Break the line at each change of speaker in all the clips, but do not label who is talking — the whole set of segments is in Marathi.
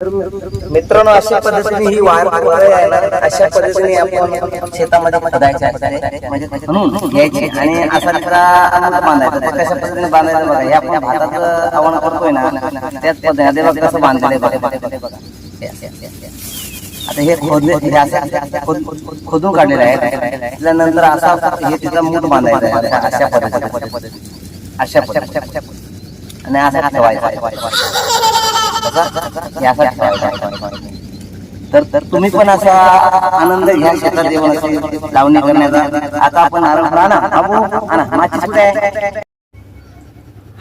मित्रांनो अशा पद्धतीने ही वार अशा पद्धतीने आपण शेतामध्ये खोदायचे म्हणजे आणि असा बांधायचा. कशा पद्धतीने बांधायचं बघा. हे आपण भातात आव्हान करतोय ना त्याच पद्धतीने कसं बांधलेलं आहे बघा. बघा, आता हे खोदले हे खोदून काढलेलं आहे. त्यानंतर असा हे तिथं मूठ बांधायचं अशा पद्धतीने. अशा पद्धतीने. आणि असं तर तर तुम्ही पण असा आनंद घ्या शेतात देऊन अशी लावणी करण्याचा. आता आपण आराम आणा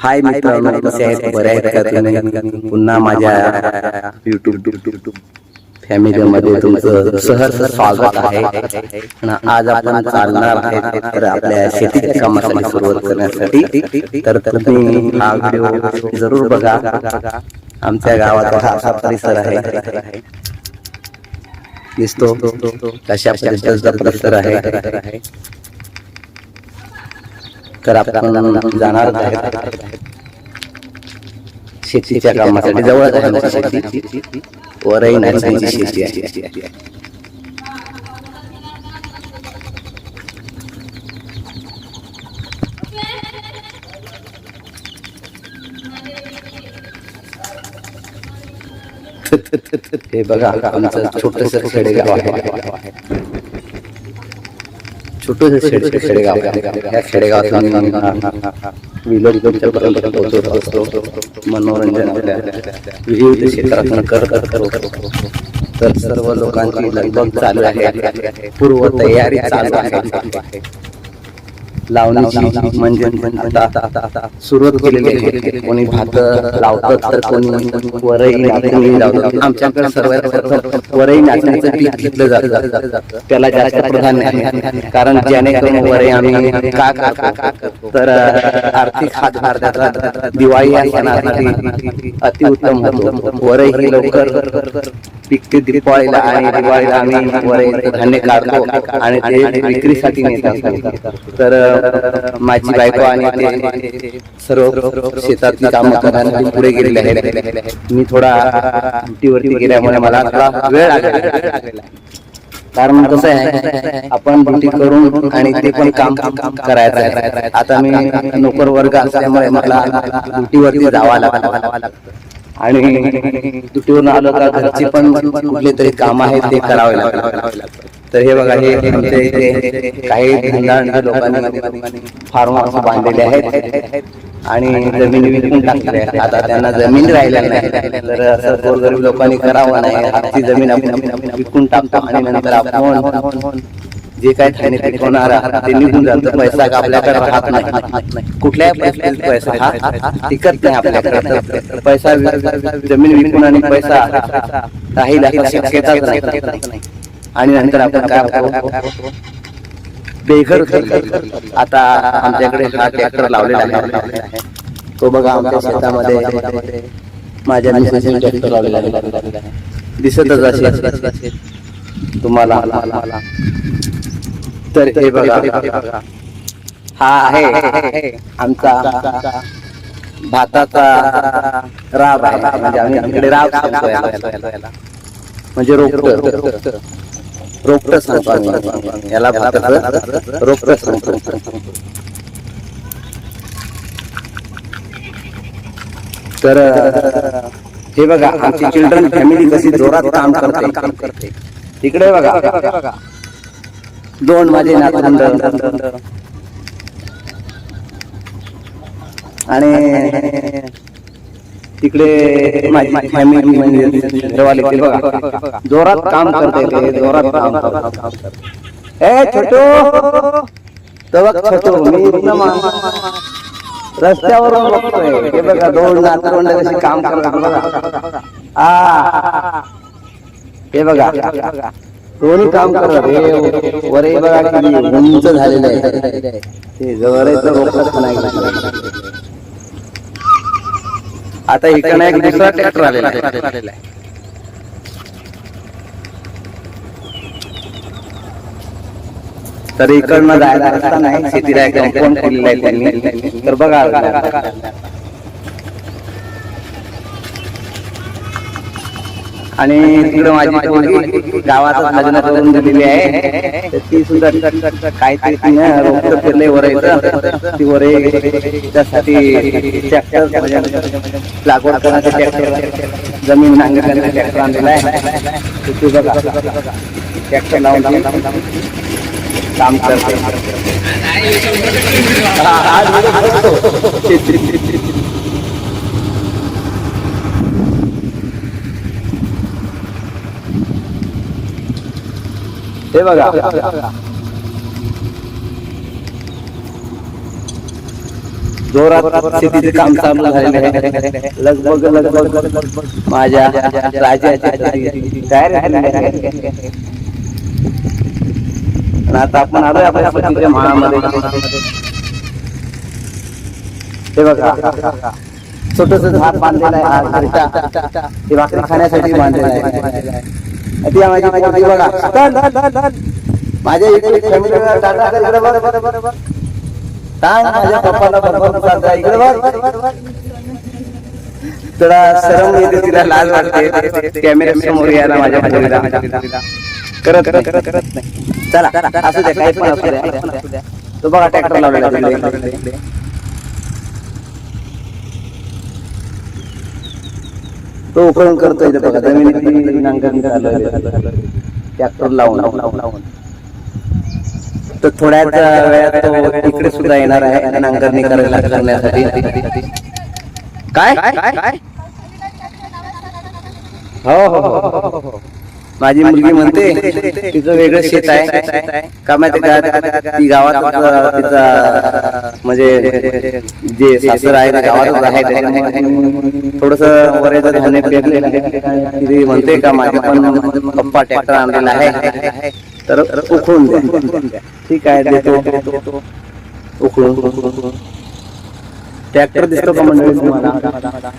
हाय मित्रांनो कसे आहेत? बरे आहेत का तुम्ही? पुन्हा माझ्या युट्यूब फॅमिलीमध्ये तुमचं सहर्ष स्वागत आहे. आज आपण चालणार आहे तर आपल्या शेतीच्या कामासाठी सुरुवात करण्यासाठी. तर तुम्ही हा व्हिडिओ जरूर बघा. आमच्या गावात हा असा परिसर आहे. दिसतो. कशा पद्धतीचा परिसर आहे? तर आपण जाणार शेतीच्या कामासाठी शेती. वरही नाचण्याची शेती आहे. हे बघा आमचं छोटस खेडेगाव आहे. छोटस खेडेगाव या खेडेगावात विलोपर्यंत पोहोचत असतो मनोरंजन विविध क्षेत्रातून कर कर करतो तर सर्व लोकांची लगबग चालू आहे. पूर्व तयारी चालू आहे. लावणीची म्हणजे आता सुरुवात केलेली आहे. कोणी भात लावतात तर कोणी वरई नाचणी लावतात. आमच्याकडे सर्वात प्रथम वरई नाचणीचं पीक घेतलं जातं. त्याला जास्त प्राधान्य आहे. कारण जेणेकरून वरई आम्ही का करतो? तर आर्थिक हातभार देतात दिवाळी या सणासाठी अतिउत्तम होतो. वरई ही लवकर पिकते दिवाळीला आणि दिवाळीला आम्ही वरईचं धान्य काढतो. आणि ते विक्रीसाठी नेत असतो तर माझी बायको आणि ते सर्व शेतातली कामं करण्यासाठी पुढे गेलेले आहेत. मी थोडा ड्युटीवरती गेल्यामुळे मला थोडा वेळ लागलेला आहे. कारण कसं आहे आपण ड्युटी करून आणि ते पण काम करायचं आहे. आता मी नोकर वर्ग असल्यामुळे मला ड्युटीवरती जावा लागला आणि ड्युटीवरून आलो तर घरची पण कुठले तरी काम आहे ते करावे लागतात. तर हे बघा हे आमच्या इथे काही धंदा लोकांनी फार्म हाऊस बांधलेले आहेत. आणि जमीन विकून टाकलेल्या आहेत. आता त्यांना जमीन राहिल्या नाही. तर असं गोरगरीब लोकांनी करावं नाही. हातची जमीन आपण विकून टाकतो आणि नंतर आपण जे काय खाणे पिकवणार ते निघून जातं. पैसा आपल्याकडे राहत नाही. कुठल्याही पैसा हा टिकत नाही आपल्याकडे. पैसा जमीन विकून आणि पैसा राहील शक्यताच नाही. आणि नंतर आपण काय बेघर आता आमच्याकडे हा ट्रॅक्टर लावलेला आहे. तो बघा आमच्या शेतामध्ये माझ्या मिसेसने ट्रॅक्टर लावलेला आहे. दिसतच असेल. तुम्हाला. तर हे बघा. हा आहे आमचा भाताचा राब आहे. म्हणजे आम्ही इकडे राब म्हणजे रोपट. रोपट सांगतो आम्ही. याला रोपट सांगतो तर हे बघा आमची चिल्ड्रन फॅमिली कशी जोरात काम करते काम करते इकडे बघा दोन माझे नातवंड आणि तिकडे माझी फॅमिली म्हणजे घरवाले ते बघा. जोरात काम करते ते जोरात काम करते. ए छोटो! तवक छोटो मी एकदम रस्त्यावरून बघतोय. हे बघा दोन नातवंड कशी काम करतात बघा. आ. हे बघा. दोन्ही काम करतात. हे वरे बघा किती उंच झालेलं आहे. ते जवळचं रोखत नाही. आता इकडे एक दुसरा ट्रॅक्टर आलेला आहे. तर इकडनं जायला रस्ता नाही शेतीला कंपाऊंड केलेलं आहे त्यांनी? तर बघा आणि तिकडे माझी पोरगी गावात लग्न करून दिलेली आहे. ती सुद्धा काहीतरी तिनं रोपटं फिरले वरायचं ती वरे त्यासाठी ट्रॅक्टर म्हणजे लागवड करण्याचा ट्रॅक्टर जमीन नांगरण्यासाठी ट्रॅक्टर आणलेला आहे. तर ते बघा ट्रॅक्टर लावून लावून काम करते. बघा जोरात शेतीचे काम आहे लगभग लगभग माझ्या राजाच्या तयार आता आपण आलोय आपल्या माळामध्ये हे बघा छोटस झाड बांधलेलं आहे खाण्यासाठी बांधलेलं आहे ती माझी पोरगी बघा. माझ्या इकडे टाटा इकडे बघ, माझ्या पप्पाला इकडे बघ. थोडा शरम येते तिला लाज वाटते. कॅमेरा समोर यायला माझ्या पोरीला. करत नाही, करत करत नाही. चला असू द्या काही पण असू द्या. तो बघा ट्रॅक्टर लावलेला आहे तिकडे. तो करतोय इथे बघा. जमिनीत नांगरणी ट्रॅक्टर लावून. लावून तर थोड्याच वेळात तो इकडे सुद्धा येणार आहे. नांगरणी करायला करण्यासाठी काय? काय? हो हो हो, हो हो. माझी मुलगी म्हणते तिचं वेगळं शेत आहे. का माहिती का ती गावात तिचा म्हणजे जे सासर आहे गावातच आहे थोडस वरेचं धान्य पेरलेलं ती म्हणते का माझे पण पप्पा ट्रॅक्टर आणलेला आहे. तर उखळून द्या. ठीक आहे देतो उखळून ट्रॅक्टर दिसतो का मंडळी तुम्हाला?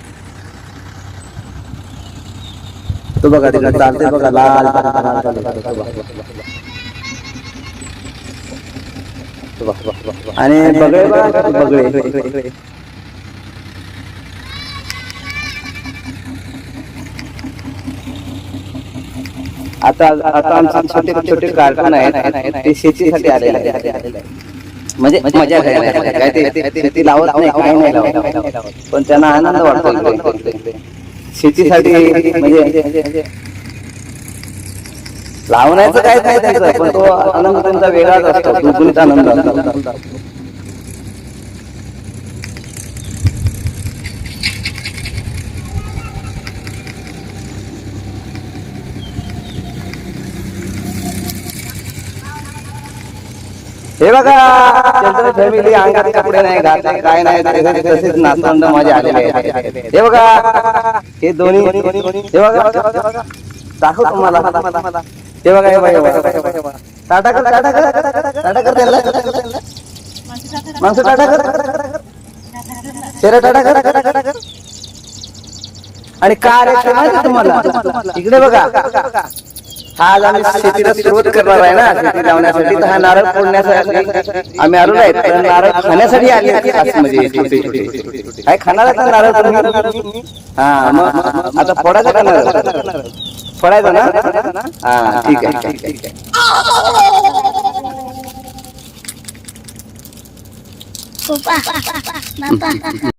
तो बघा तिकडे चालते बघा लाल. आणि बगळे बगळे आता आता आमचे छोटे छोटे कारखाने आहेत. ते शेतीसाठी आलेले आहेत. म्हणजे मजा घ्यायला काय ते शेती लावत नाही काही नाही लावत. पण त्यांना आनंद वाटतो. शेतीसाठी म्हणजे लावण्याचं काय नाही त्यांचं पण तो आनंद त्यांचा वेगळाच असतो दुगुणित आनंद असतो. हे बघा त्यांचं फॅमिली अंगात कपडे नाही घातले काय नाही तसेच- तसेच नातवंड माझे आलेले हे बघा हे दोन्ही हे बघा दाखव तुम्हाला. हे बघा हे बघा. हे बघा टाटा कर टाटा कर टाटा कर त्यांना. माणसं टाटा कर. शेरा टाटा कर टाटा कर आणि का रे ते माहिती तुम्हाला? इकडे बघा. आज आम्ही शेतीला सुरुवात करणार आहे ना शेती लावण्यासाठी. तर हा नारळ फोडण्यासाठी आम्ही आलो आहे तर नारळ खाण्यासाठी आले खास म्हणजे छोटे छोटे काय खाणार नारळ तुम्ही? हा मग आता फोडायचा का नारळ? फोडायचा ना? हा ठीक आहे ठीक आहे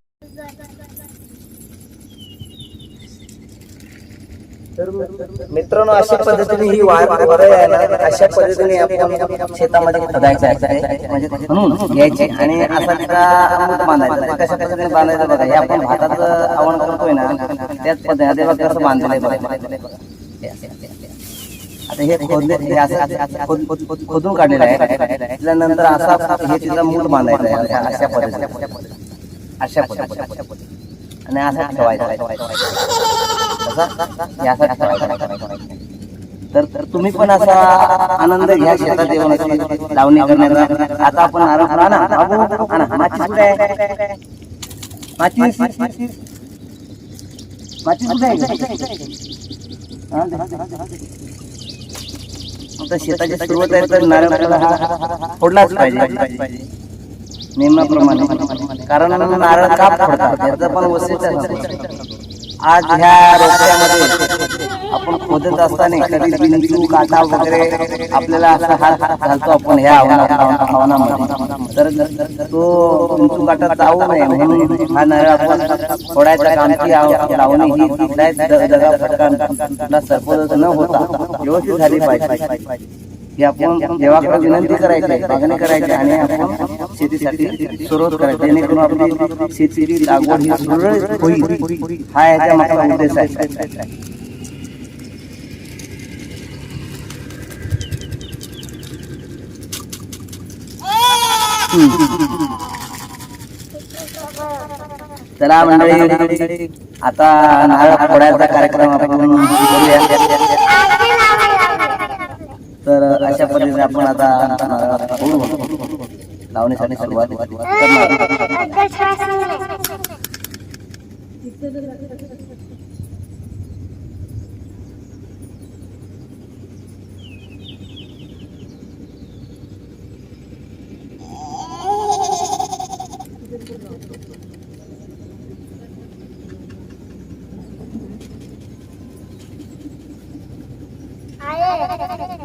मित्रांनो अशा पद्धतीने ही वाढ आहे ना अशा पद्धतीने आपण शेतामध्ये खोदायचं आहे. म्हणजे म्हणून घ्यायची आणि असा त्याचा मूठ बांधायचा. कशा पद्धतीने बांधायचं बघा. हे आपण भाताचं आवण करतोय ना त्याच पद्धतीने बघा कसं बांधलेलं आहे आता हे खोदले हे असं खोदून काढलेलं आहे. त्याच्यानंतर असा हे तिथं मूठ बांधायचं आहे. अशा पद्धतीने. अशा पद्धतीने. आणि असा ठेवायचा तर तर तुम्ही पण असा आनंद घ्या शेतात येऊन लावणी करण्याचा आता आपण आराम आणा बाबू आणा माचीस कुठे आहे माचीस माचीस कुठे आहे शेताची सुरुवात आहे तर नारळ हा फोडलाच पाहिजे नियमाप्रमाणे कारण नारळ का फोडतात त्याचं पण वैशिष्ट्य असतं. आज ह्या रोपट्यामध्ये आपण
खोदत असताना कधी बिंदू काटा वगैरे आपल्याला असा हात घालतो आपण ह्या हवाना- हवानामध्ये तर तो बिंदू काटा जाऊ नये म्हणून हा नारळ आपण फोडायचा कामची आव- लावणी ही कुठल्याच द- दगा फटका सर्पोदस न होता व्यवस्थित झाली पाहिजे. ही आपण देवाकडे विनंती करायची मागणी करायची आणि आपण शेतीसाठी सुरुवात करायची. जेणेकरून आपली शेतीची लागवड ही सुरळीत होईल. हा याच्या मागचा उद्देश आहे. चला मंडळी आता नारळ फोडायचा कार्यक्रम आपण करूया. तर अशा पद्धतीने आपण आता नारळ फोडू लावण्यासाठी सुरुवात करणार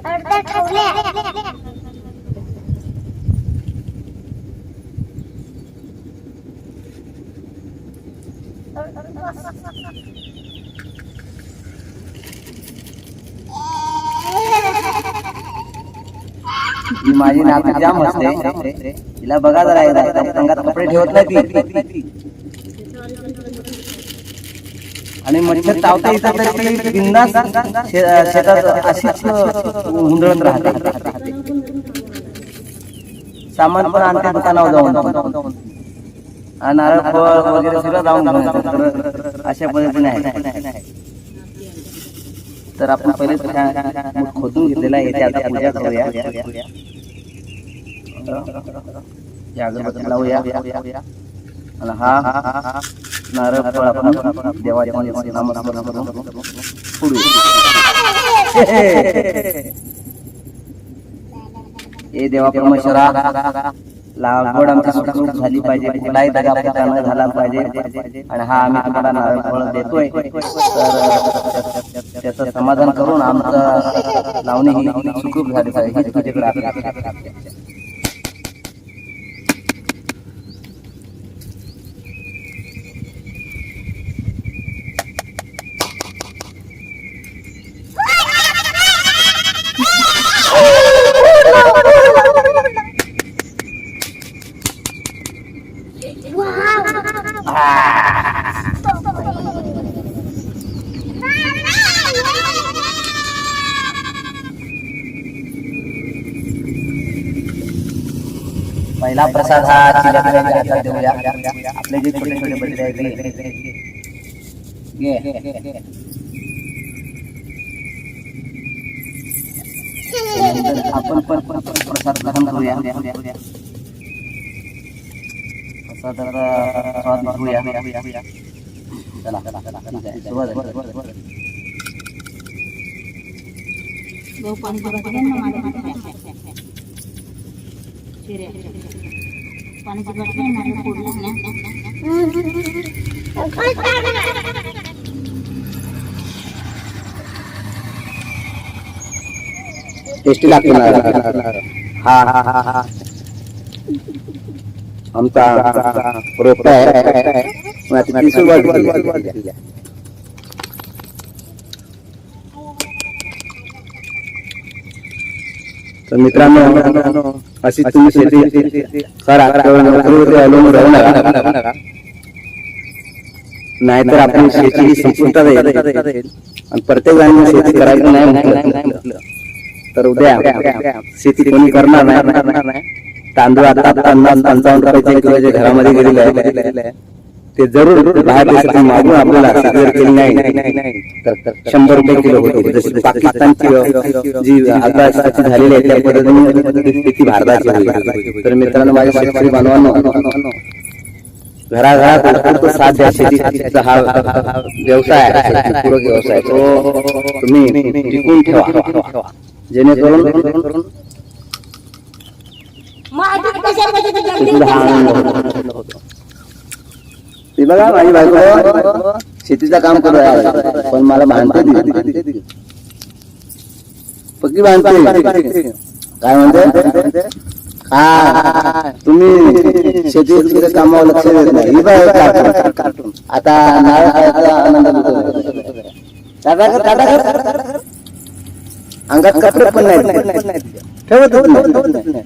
अर्धा ठेवल्या
माझी नातं जाम असते. तिला बघा जरा एकदा. अंगात कपडे ठेवत नाही ती. आणि मच्छर चावता येतं तर ती बिंदास शेतात अशीच हुंदळत राहते. सामान पण आणते दुकानावर जाऊन. आणि नारळ फळ वगैरे सगळं जाऊन अशा पद्धतीने आहे. तर आपण पहिले खोदून घेतलेला आहे. आता पूजा करूया. या अगरबत्ती लावूया. हा हा हा नारळ फळ आपण देवाच्या नामस्मरण करून फोडूया. देवा परमेश्वरा लागवड आमची सुखरूप झाली पाहिजे. कुठलाही दगा झाला पाहिजे. आणि हा आम्ही तुम्हाला नारळ फळ देतोय. तर त्याचं समाधान करून आमचं लावणी ही सुखरूप झाली पाहिजे. तुझ्याकडे पहिला प्रसाद हा हातात देऊया. आपले जे छोटे छोटे बदले आहेत आपण पण प्रसाद ग्रहण करूया. प्रसाद स्वाद घेऊया चला. चला चला सुरुवात
पाण्याची बाटली फोडलं
टेस्टी लागतो हा हा हा हा आमचा रोपटा आहे मग आता ती सुरुवात केली. तर मित्रांनो अशी तुम्ही शेती करा अवलंबून राहू नका. नाहीतर आपण शेती ही संपुष्टात येईल. आणि प्रत्येक जणांनी शेती करायचं नाही म्हटलं. तर उद्या शेती कोणी करणार नाही. तांदूळ आता पन्नास पंचावन्न रुपयाचे किलो जे घरामध्ये गेलेले आहे ते जरूर बाहेर देशातून मागून आपल्याला शेती केली नाही. तर शंभर रुपये किलो होते. जशी पाकिस्तानची जी आकाशाची झालेली आहे त्या पद्धतीने भारताची होईल तर मित्रांनो माझ्या शेतकरी बांधवांनो घराघरात तो साथ द्या शेतीचा हा व्यवसाय आहे. शेतीपूरक व्यवसाय तो तुम्ही टिकून ठेवा. जेणेकरून शेतीला हा आनंद होतो.
बघा माझी बायको शेतीचं काम करू आहे. पण मला भांडते ती. पक्की भांडते. काय म्हणते? हा तुम्ही शेतीच्या कामावर लक्ष देत नाही. ही कार्टून. आता नारळ खायचा आनंद. अंगात कपडे पण नाही. ठेवतच नाही